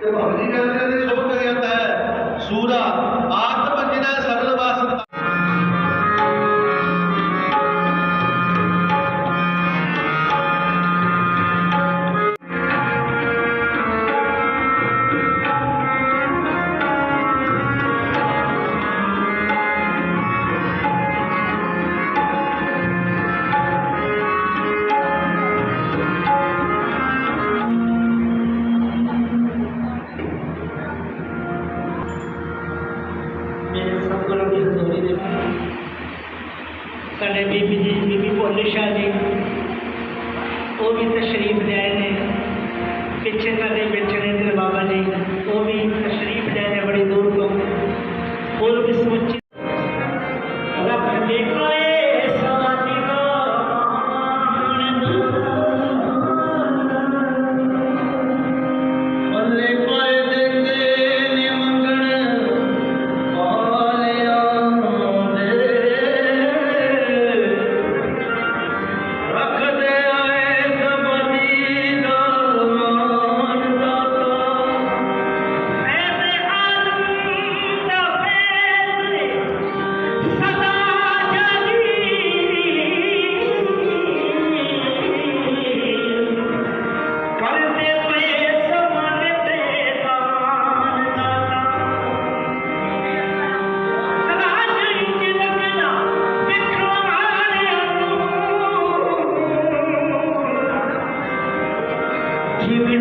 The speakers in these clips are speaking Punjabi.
ਤੇ ਭਗਤੀ ਕਰਦੇ ਨੇ ਬੀਬੀ ਜੀ ਬੀਬੀ ਭੋਲੇ ਸ਼ਾਹ ਜੀ ਉਹ ਵੀ ਤਸ਼ਰੀਫ ਲਿਆਏ ਨੇ, ਪਿੱਛੇ ਸਾਡੇ ਵਿੱਚ ਨੇ ਤੇਰੇ ਬਾਬਾ ਜੀ ਉਹ ਵੀ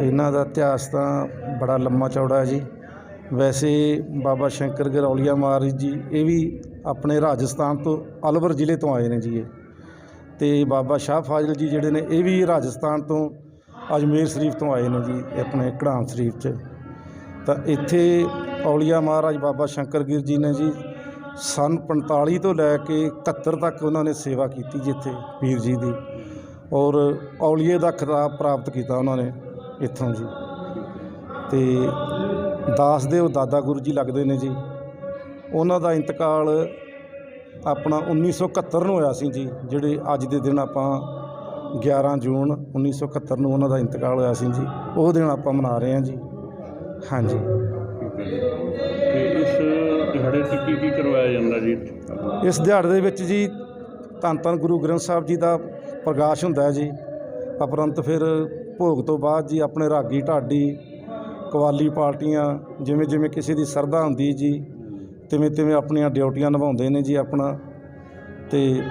ਇਹਨਾਂ ਦਾ ਇਤਿਹਾਸ ਤਾਂ ਬੜਾ ਲੰਮਾ ਚੌੜਾ ਹੈ ਜੀ। ਵੈਸੇ ਬਾਬਾ ਸ਼ੰਕਰ ਗਰੌਲੀਆ ਮਹਾਰਾਜ ਜੀ, ਇਹ ਵੀ ਆਪਣੇ ਰਾਜਸਥਾਨ ਤੋਂ ਅਲਵਰ ਜ਼ਿਲ੍ਹੇ ਤੋਂ ਆਏ ਨੇ ਜੀ ਇਹ। ਤੇ ਬਾਬਾ ਸ਼ਾਹ ਫਾਜ਼ਿਲ ਜੀ ਜਿਹੜੇ ਨੇ, ਇਹ ਵੀ ਰਾਜਸਥਾਨ ਤੋਂ ਅਜਮੇਰ ਸ਼ਰੀਫ ਤੋਂ ਆਏ ਨੇ ਜੀ ਆਪਣੇ ਕੜਾਮ ਸ਼ਰੀਫ 'ਚ। ਤਾਂ ਇੱਥੇ ਔਲੀਆ ਮਹਾਰਾਜ ਬਾਬਾ ਸ਼ੰਕਰਗੀਰ ਜੀ ਨੇ ਜੀ, ਸਨ 45 ਤੋਂ ਲੈ ਕੇ 71 ਤੱਕ ਉਹਨਾਂ ਨੇ ਸੇਵਾ ਕੀਤੀ ਜਿੱਥੇ ਪੀਰ ਜੀ ਦੀ। ਔਰ ਔਲੀਏ ਦਾ ਖਿਤਾਬ ਪ੍ਰਾਪਤ ਕੀਤਾ ਉਹਨਾਂ ਨੇ। ਇੱਥੋਂ ਜੀ। ਤੇ ਦਾਸ ਦੇ ਉਹ ਦਾਦਾ ਗੁਰੂ ਜੀ ਲੱਗਦੇ ਨੇ ਜੀ। ਉਹਨਾਂ ਦਾ ਇੰਤਕਾਲ ਆਪਣਾ 1971 ਨੂੰ ਹੋਇਆ ਸੀ ਜੀ ਜਿਹੜੇ ਅੱਜ ਦੇ ਦਿਨ ਆਪਾਂ 11 ਜੂਨ 1971 ਨੂੰ ਉਹਨਾਂ ਦਾ ਇੰਤਕਾਲ ਹੋਇਆ ਸੀ ਜੀ। ਉਹ ਦਿਨ ਆਪਾਂ ਮਨਾ ਰਹੇ ਹਾਂ ਜੀ। ਹਾਂਜੀ। ਤੇ ਇਸ ਦਿਹਾੜੇ ਤੇ ਕੀ ਕੀ ਕਰਵਾਇਆ ਜਾਂਦਾ ਜੀ? ਇਸ ਦਿਹਾੜੇ ਦੇ ਵਿੱਚ ਜੀ ਧੰਨ ਧੰਨ ਗੁਰੂ ਗ੍ਰੰਥ ਸਾਹਿਬ ਜੀ ਦਾ ਪ੍ਰਕਾਸ਼ ਹੁੰਦਾ ਹੈ ਜੀ। ਉਪਰੰਤ ਫਿਰ ਭੋਗ ਤੋਂ ਬਾਅਦ ਜੀ ਆਪਣੇ ਰਾਗੀ ਢਾਡੀ ਕਵਾਲੀ ਪਾਰਟੀਆਂ ਜਿਵੇਂ ਜਿਵੇਂ ਕਿਸੇ ਦੀ ਸਰਦਾ ਹੁੰਦੀ ਜੀ ਤਿਵੇਂ ਤਿਵੇਂ ਆਪਣੀਆਂ ਡਿਊਟੀਆਂ ਨਿਭਾਉਂਦੇ ਨੇ ਜੀ ਆਪਣਾ ਤੇ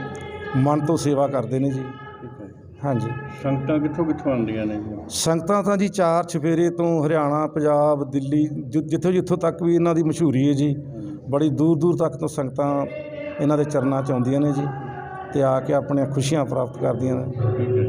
ਮਨ ਤੋਂ ਸੇਵਾ ਕਰਦੇ ਨੇ ਜੀ। ਹਾਂਜੀ। ਸੰਗਤਾਂ ਕਿੱਥੋਂ ਕਿੱਥੋਂ ਆਉਂਦੀਆਂ ਨੇ ਜੀ? ਸੰਗਤਾਂ ਤਾਂ ਜੀ ਚਾਰ ਚਫੇਰੇ ਤੋਂ ਹਰਿਆਣਾ ਪੰਜਾਬ ਦਿੱਲੀ ਜਿ- ਜਿੱਥੋਂ ਜਿੱਥੋਂ ਤੱਕ ਵੀ ਇਹਨਾਂ ਦੀ ਮਸ਼ਹੂਰੀ ਹੈ ਜੀ ਬੜੀ ਦੂਰ ਦੂਰ ਤੱਕ ਤੋਂ ਸੰਗਤਾਂ ਇਹਨਾਂ ਦੇ ਚਰਨਾਂ 'ਚ ਆਉਂਦੀਆਂ ਨੇ ਜੀ ਤੇ ਆ ਕੇ ਆਪਣੀਆਂ ਖੁਸ਼ੀਆਂ ਪ੍ਰਾਪਤ ਕਰਦੀਆਂ ਨੇ। ਠੀਕ ਹੈ